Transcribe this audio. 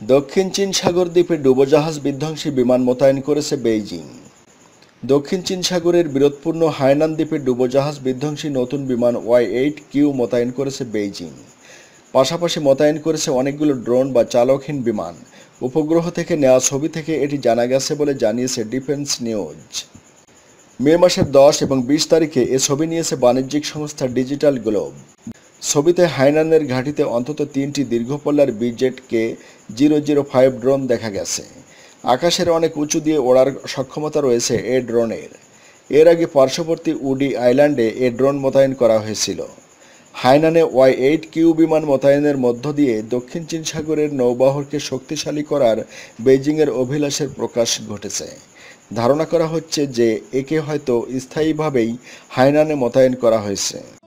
দক্ষিণ চীন সাগর দ্বীপে ডুবোজাহাজ বিধ্বংসী বিমান মোতায়েন করেছে বেইজিং। দক্ষিণ চীন সাগরের বিরোধপূর্ণ হায়নান দ্বীপে ডুবোজাহাজ বিধ্বংসী নতুন বিমান ওয়াই এইট কিউ মোতায়েন করেছে বেইজিং। পাশাপাশি মোতায়েন করেছে অনেকগুলো ড্রোন বা চালকহীন বিমান। উপগ্রহ থেকে নেওয়া ছবি থেকে এটি জানা গেছে বলে জানিয়েছে ডিফেন্স নিউজ। মে মাসের দশ এবং বিশ তারিখে এ ছবি নিয়েছে বাণিজ্যিক সংস্থা ডিজিটাল গ্লোব। ছবিতে হাইনানের ঘাঁটিতে অন্তত তিনটি দীর্ঘপল্লার B Z K zero zero five drone দেখা গেছে। আকাশের অনেক উঁচু দিয়ে ওড়ার সক্ষমতা রয়েছে এ ড্রোনের। এর আগে পার্শ্ববর্তী উডি আইল্যান্ডে এ ড্রোন মোতায়েন করা হয়েছিল। হাইনানে ওয়াই এইট কিউ বিমান মোতায়েনের মধ্য দিয়ে দক্ষিণ চীন সাগরের নৌবহরকে শক্তিশালী করার বেইজিংয়ের অভিলাষের প্রকাশ ঘটেছে। ধারণা করা হচ্ছে যে একে হয়তো স্থায়ীভাবেই হাইনানে মোতায়েন করা হয়েছে।